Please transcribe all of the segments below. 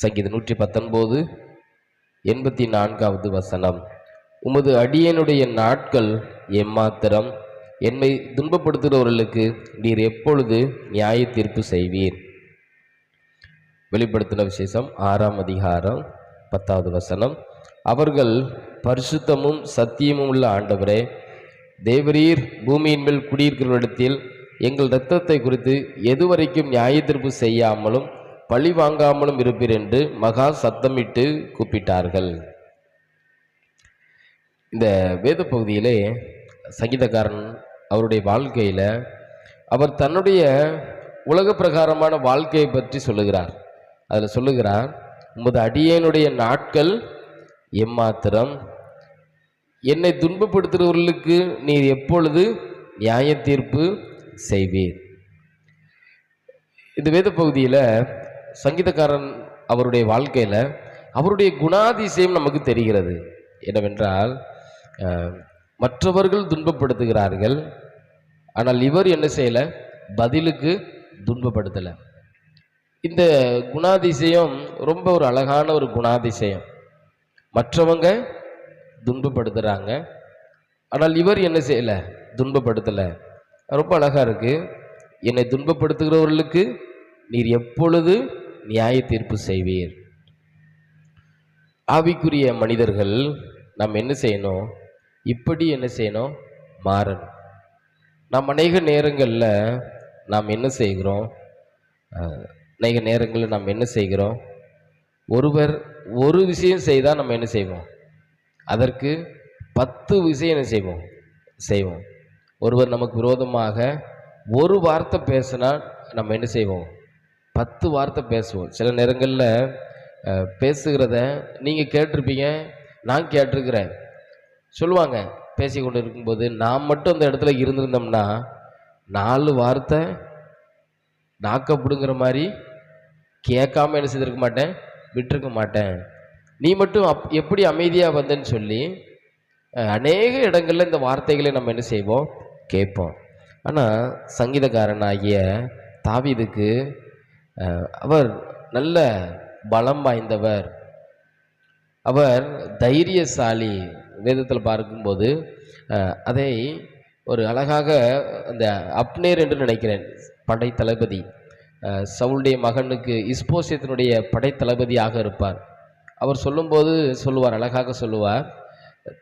சங்கீதம் நூற்றி பத்தொன்பது எண்பத்தி நான்காவது வசனம். உமது அடியனுடைய நாட்கள் எம்மாத்திரம். என்னை துன்பப்படுத்துகிறவர்களுக்கு நீர் எப்பொழுது நியாய தீர்ப்பு செய்வீர்? வெளிப்படுத்தின விசேஷம் ஆறாம் அதிகாரம் பத்தாவது வசனம். அவர்கள் பரிசுத்தமும் சத்தியமும் உள்ள ஆண்டவரே தேவரீர் பூமியின் மேல் குடியிருக்கிறவரிடத்தில் எங்கள் இரத்தத்தை குறித்து எதுவரைக்கும் நியாய தீர்ப்பு செய்யாமலும் பழி வாங்காமலும் இருப்பீர் என்று மகா சத்தமிட்டு கூப்பிட்டார்கள். இந்த வேத பகுதியிலே சங்கீதக்காரன் அவருடைய வாழ்க்கையில் அவர் தன்னுடைய உலக பிரகாரமான வாழ்க்கையை பற்றி சொல்லுகிறார். அதில் சொல்லுகிறார் உமது அடியேனுடைய நாட்கள் எம்மாத்திரம்? என்னை துன்பப்படுத்துகிறவர்களுக்கு நீர் எப்பொழுது நியாய தீர்ப்பு செய்வீர்? இந்த வேத பகுதியில் சங்கீதக்காரன் அவருடைய வாழ்க்கையில் அவருடைய குணாதிசயம் நமக்கு தெரிகிறது. என்னவென்றால் மற்றவர்கள் துன்பப்படுத்துகிறார்கள் ஆனால் இவர் என்ன செய்யலை? பதிலுக்கு துன்பப்படுத்தலை. இந்த குணாதிசயம் ரொம்ப ஒரு அழகான ஒரு குணாதிசயம். மற்றவங்க துன்பப்படுத்துகிறாங்க ஆனால் இவர் என்ன செய்யலை? துன்பப்படுத்தலை. ரொம்ப அழகாக இருக்குது என்னை துன்பப்படுத்துகிறவர்களுக்கு நீர் எப்பொழுது நியாய தீர்ப்பு செய்வீர். ஆவிக்குரிய மனிதர்கள் நாம் என்ன செய்யணும்? இப்படி என்ன செய்யணும்? மாறணும். நாம் அநேக நேரங்களில் நாம் என்ன செய்கிறோம்? அநேக நேரங்களில் நாம் என்ன செய்கிறோம்? ஒருவர் ஒரு விஷயம் செய்தால் நம்ம என்ன செய்வோம்? அதற்கு பத்து விஷயம் என்ன செய்வோம்? செய்வோம். ஒருவர் நமக்கு விரோதமாக ஒரு வார்த்தை பேசினா நம்ம என்ன செய்வோம்? பத்து வார்த்தை பேசுவோம். சில நேரங்களில் பேசுகிறத நீங்கள் கேட்டிருப்பீங்க நான் கேட்டிருக்கிறேன். சொல்லுவாங்க பேசி கொண்டு இருக்கும்போது நான் மட்டும் அந்த இடத்துல இருந்திருந்தோம்னா நாலு வார்த்தை நாக்கப்படுங்கிற மாதிரி கேட்காம என்ன செய்திருக்க மாட்டேன்? விட்டுருக்க மாட்டேன். நீ மட்டும் அப் எப்படி அமைதியாக வந்தேன்னு சொல்லி அநேக இடங்களில் இந்த வார்த்தைகளை நம்ம என்ன செய்வோம்? கேட்போம். ஆனால் சங்கீதக்காரனாகிய தாவிதுக்கு அவர் நல்ல பலம் வாய்ந்தவர். அவர் தைரியசாலி. வேதத்தில் பார்க்கும்போது அதை ஒரு அழகாக அந்த அப்னேர் என்று நினைக்கிறேன் படை தளபதி சவுளுடைய மகனுக்கு இஸ்போசியத்தினுடைய படை தளபதியாக இருப்பார். அவர் சொல்லும்போது சொல்லுவார் அழகாக சொல்லுவார்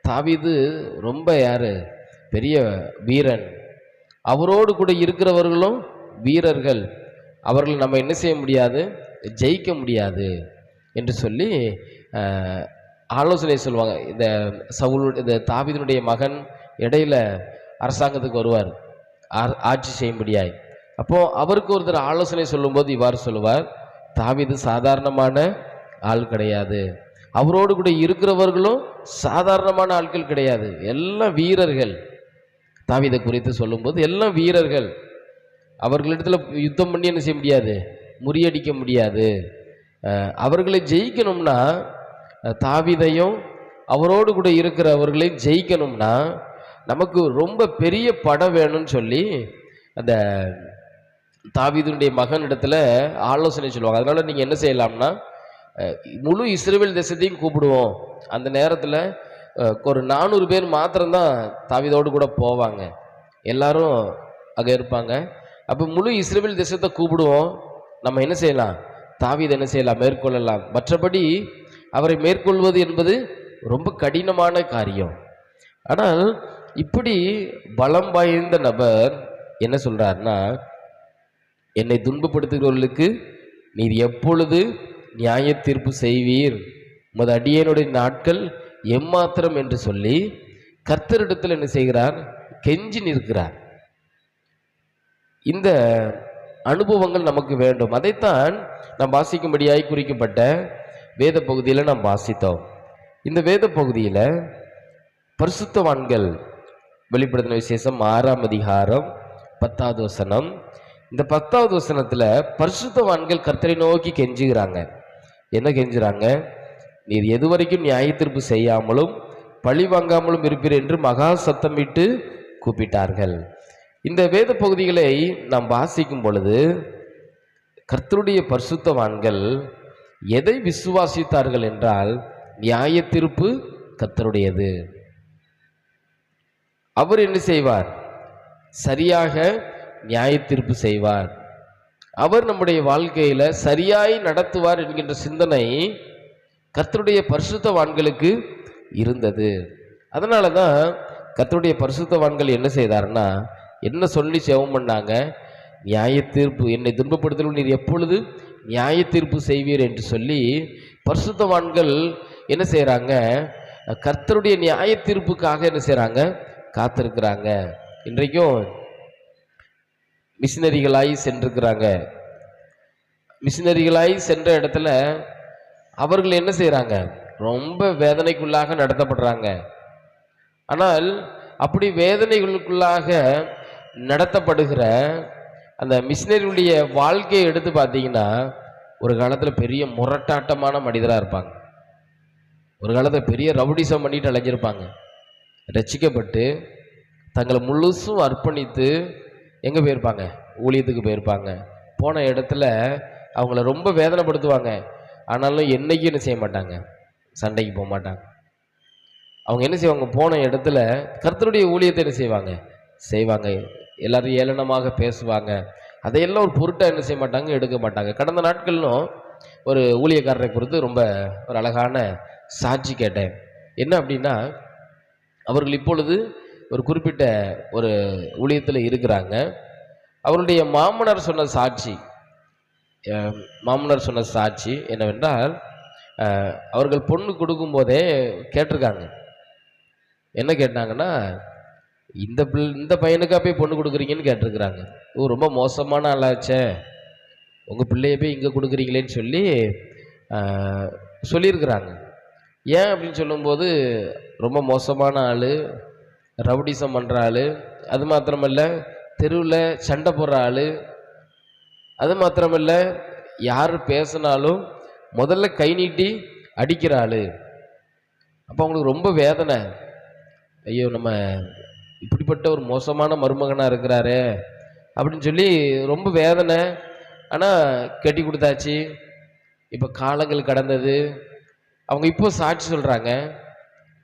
தாவிது ரொம்ப யார்? பெரிய வீரன். அவரோடு கூட இருக்கிறவர்களும் வீரர்கள். அவர்கள் நம்ம என்ன செய்ய முடியாது? ஜெயிக்க முடியாது என்று சொல்லி ஆலோசனை சொல்லுவாங்க. இந்த சவுலு இந்த தாவிதனுடைய மகன் இடையில அரசாங்கத்துக்கு வருவார். ஆ- ஆட்சி செய்யும்படியாய். அப்போது அவருக்கு ஒருத்தர் ஆலோசனை சொல்லும்போது இவ்வாறு சொல்லுவார். தாவிது சாதாரணமான ஆள் கிடையாது. அவரோடு கூட இருக்கிறவர்களும் சாதாரணமான ஆட்கள் கிடையாது. எல்லாம் வீரர்கள். தாவிதை குறித்து சொல்லும்போது எல்லாம் வீரர்கள். அவர்களிடத்தில் யுத்தம் பண்ணி என்ன செய்ய முடியாது? முறியடிக்க முடியாது. அவர்களை ஜெயிக்கணும்னா தாவிதையும் அவரோடு கூட இருக்கிறவர்களை ஜெயிக்கணும்னா நமக்கு ரொம்ப பெரிய படம் வேணும்னு சொல்லி அந்த தாவிதுடைய மகன் இடத்துல ஆலோசனை சொல்லுவாங்க. அதனால் நீங்கள் என்ன செய்யலாம்னா முழு இஸ்ரேல் தேசத்தையும் கூப்பிடுவோம். அந்த நேரத்தில் ஒரு நானூறு பேர் மாத்திரம்தான் தாவிதோடு கூட போவாங்க. எல்லாரும் அங்கே இருப்பாங்க. அப்போ முழு இஸ்ரேல் தேசத்தை கூப்பிடுவோம். நம்ம என்ன செய்யலாம்? தாவீதை என்ன செய்யலாம்? மேற்கொள்ளலாம். மற்றபடி அவரை மேற்கொள்வது என்பது ரொம்ப கடினமான காரியம். ஆனால் இப்படி பலம் வாய்ந்த நபர் என்ன சொல்றாருன்னா என்னை துன்பப்படுத்துகிறவர்களுக்கு நீர் எப்பொழுது நியாய தீர்ப்பு செய்வீர்? உமது அடியனுடைய நாட்கள் எம்மாத்திரம்? என்று சொல்லி கர்த்தரிடத்தில் என்ன செய்கிறார்? கெஞ்சி நிற்கிறார். இந்த அனுபவங்கள் நமக்கு வேண்டும். அதைத்தான் நாம் வாசிக்கும்படியாய் குறிக்கப்பட்ட வேத பகுதியில் நாம் வாசித்தோம். இந்த வேத பகுதியில் பரிசுத்தவான்கள் வெளிப்படுத்தின விசேஷம் ஆறாம் அதிகாரம் பத்தாவது வசனம். இந்த பத்தாவது வசனத்தில் பரிசுத்தவான்கள் கர்த்தரை நோக்கி கெஞ்சுகிறாங்க. என்ன கெஞ்சுறாங்க? நீர் எதுவரைக்கும் நியாய தீர்ப்பு செய்யாமலும் பழி வாங்காமலும் இருப்பீர் என்று மகா சத்தமிட்டு கூப்பிட்டார்கள். இந்த வேத பகுதிகளை நாம் வாசிக்கும் பொழுது கர்த்தருடைய பரிசுத்தவான்கள் எதை விசுவாசித்தார்கள் என்றால் நியாய தீர்ப்பு கர்த்தருடையது. அவர் என்ன செய்வார்? சரியாக நியாய தீர்ப்பு செய்வார். அவர் நம்முடைய வாழ்க்கையில் சரியாய் நடத்துவார் என்கின்ற சிந்தனை கர்த்தருடைய பரிசுத்தவான்களுக்கு இருந்தது. அதனால தான் கர்த்தருடைய பரிசுத்தவான்கள் என்ன செய்தாருன்னா என்ன சொல்லி செவம் பண்ணாங்க? நியாய தீர்ப்பு. என்னை துன்பப்படுத்தலும் நீர் எப்பொழுது நியாய தீர்ப்பு செய்வீர் என்று சொல்லி பரிசுத்தவான்கள் என்ன செய்கிறாங்க கர்த்தருடைய நியாய தீர்ப்புக்காக என்ன செய்கிறாங்க காத்திருக்கிறாங்க. இன்றைக்கும் மிஷினரிகளாய் சென்றிருக்கிறாங்க. மிஷினரிகளாய் சென்ற இடத்துல அவர்கள் என்ன செய்கிறாங்க ரொம்ப வேதனைக்குள்ளாக நடத்தப்படுறாங்க. ஆனால் அப்படி வேதனைகளுக்குள்ளாக நடத்தப்படுகிற அந்த மிஷினரியுடைய வாழ்க்கையை எடுத்து பார்த்தீங்கன்னா ஒரு காலத்தில் பெரிய முரட்டாட்டமான மனிதராக இருப்பாங்க. ஒரு காலத்தில் பெரிய ரவுடிசம் பண்ணிட்டு அலைஞ்சிருப்பாங்க. ரசிக்கப்பட்டு தங்களை முழுசும் அர்ப்பணித்து எங்கே போயிருப்பாங்க? ஊழியத்துக்கு போயிருப்பாங்க. போன இடத்துல அவங்கள ரொம்ப வேதனைப்படுத்துவாங்க. ஆனாலும் என்னைக்கும் என்ன செய்ய மாட்டாங்க? சண்டைக்கு போக மாட்டாங்க. அவங்க என்ன செய்வாங்க? போன இடத்துல கர்த்தருடைய ஊழியத்தை என்ன செய்வாங்க? செய்வாங்க. எல்லாரும் ஏளனமாக பேசுவாங்க. அதையெல்லாம் ஒரு பொருட்டாக என்ன செய்ய மாட்டாங்க எடுக்க மாட்டாங்க. கடந்த நாட்களிலும் ஒரு ஊழியக்காரரை குறித்து ரொம்ப ஒரு அழகான சாட்சி கேட்டேன். என்ன அப்படின்னா அவர்கள் இப்பொழுது ஒரு குறிப்பிட்ட ஒரு ஊழியத்தில் இருக்கிறாங்க. அவருடைய மாமனார் சொன்ன சாட்சி மாமனார் சொன்ன சாட்சி என்னவென்றால் அவர்கள் பொண்ணு கொடுக்கும்போதே கேட்டிருக்காங்க. என்ன கேட்டாங்கன்னா இந்த பிள் இந்த பையனுக்கா போய் பொண்ணு கொடுக்குறீங்கன்னு கேட்டிருக்கிறாங்க. ஓ ரொம்ப மோசமான ஆளாச்சே. உங்கள் பிள்ளைய போய் இங்கே கொடுக்குறீங்களேன்னு சொல்லி சொல்லியிருக்கிறாங்க. ஏன் அப்படின்னு சொல்லும்போது ரொம்ப மோசமான ஆள் ரவுடிசம் பண்ணுற ஆள் அது மாத்திரமல்ல தெருவில் சண்டை போடுற ஆள் அது மாத்திரமல்ல யார் பேசினாலும் முதல்ல கை நீட்டி அடிக்கிற ஆள். அப்போ அவங்களுக்கு ரொம்ப வேதனை. ஐயோ நம்ம இப்படிப்பட்ட ஒரு மோசமான மருமகனாக இருக்கிறாரே அப்படின்னு சொல்லி ரொம்ப வேதனை. ஆனால் கட்டி கொடுத்தாச்சு. இப்போ காலங்கள் கடந்தது. அவங்க இப்போ சாட்சி சொல்கிறாங்க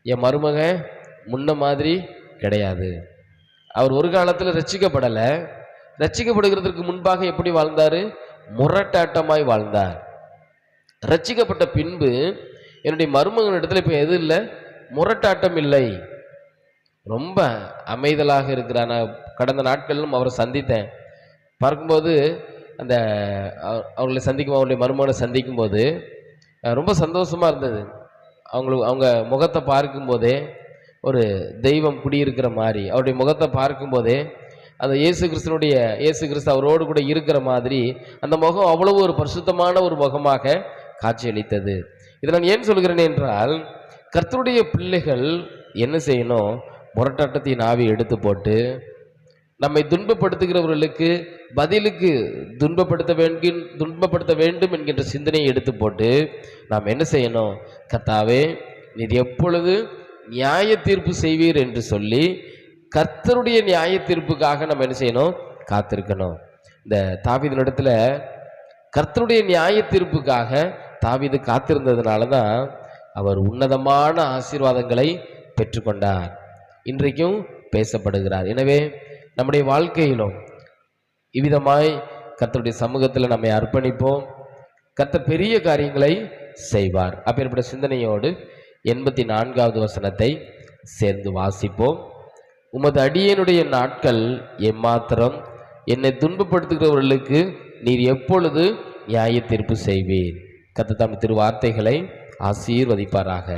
என் மருமகன் முன்ன மாதிரி கிடையாது. அவர் ஒரு காலத்தில் ரட்சிக்கப்படலை ரட்சிக்கப்படுகிறதுக்கு முன்பாக எப்படி வாழ்ந்தார்? முரட்டாட்டமாய் வாழ்ந்தார். ரசிக்கப்பட்ட பின்பு என்னுடைய மருமகன் இடத்துல இப்போ எது இல்லை? முரட்டாட்டம் இல்லை. ரொம்ப அமைதலாக இருக்கிறார். நான் கடந்த நாட்களிலும் அவரை சந்தித்தேன். பார்க்கும்போது அந்த அவர்களை சந்திக்கும் அவருடைய மருமகனை சந்திக்கும் போது ரொம்ப சந்தோஷமாக இருந்தது. அவங்களுக்கு அவங்க முகத்தை பார்க்கும்போதே ஒரு தெய்வம் குடியிருக்கிற மாதிரி அவருடைய முகத்தை பார்க்கும்போதே அந்த இயேசு கிறிஸ்தனுடைய இயேசு கிறிஸ்து அவரோடு கூட இருக்கிற மாதிரி அந்த முகம் அவ்வளவு ஒரு பரிசுத்தமான ஒரு முகமாக காட்சியளித்தது. இதை நான் ஏன் சொல்கிறேன் என்றால் கர்த்தருடைய பிள்ளைகள் என்ன செய்யணும்? முரட்டாட்டத்தின் ஆவி எடுத்து போட்டு நம்மை துன்பப்படுத்துகிறவர்களுக்கு பதிலுக்கு துன்பப்படுத்த வேண்டும் துன்பப்படுத்த வேண்டும் என்கின்ற சிந்தனையை எடுத்து போட்டு நாம் என்ன செய்யணும்? கத்தாவே நீர் எப்பொழுது நியாய தீர்ப்பு செய்வீர் என்று சொல்லி கர்த்தருடைய நியாய தீர்ப்புக்காக நம்ம என்ன செய்யணும்? காத்திருக்கணும். இந்த தாவீதினிடத்துல கர்த்தருடைய நியாய தீர்ப்புக்காக தாவிது காத்திருந்ததுனால தான் அவர் உன்னதமான ஆசீர்வாதங்களை பெற்றுக்கொண்டார். இன்றைக்கும் பேசப்படுகிறார். எனவே நம்முடைய வாழ்க்கையிலும் இவ்விதமாய் கத்தருடைய சமூகத்தில் நம்மை அர்ப்பணிப்போம். கத்த பெரிய காரியங்களை செய்வார். அப்பேற்பட்ட சிந்தனையோடு எண்பத்தி நான்காவது வசனத்தை சேர்ந்து வாசிப்போம். உமது அடியனுடைய நாட்கள் எம்மாத்திரம். என்னை துன்பப்படுத்துகிறவர்களுக்கு நீர் எப்பொழுது நியாய தீர்ப்பு செய்வீர்? கத்த தம் திரு வார்த்தைகளை ஆசீர்வதிப்பாராக.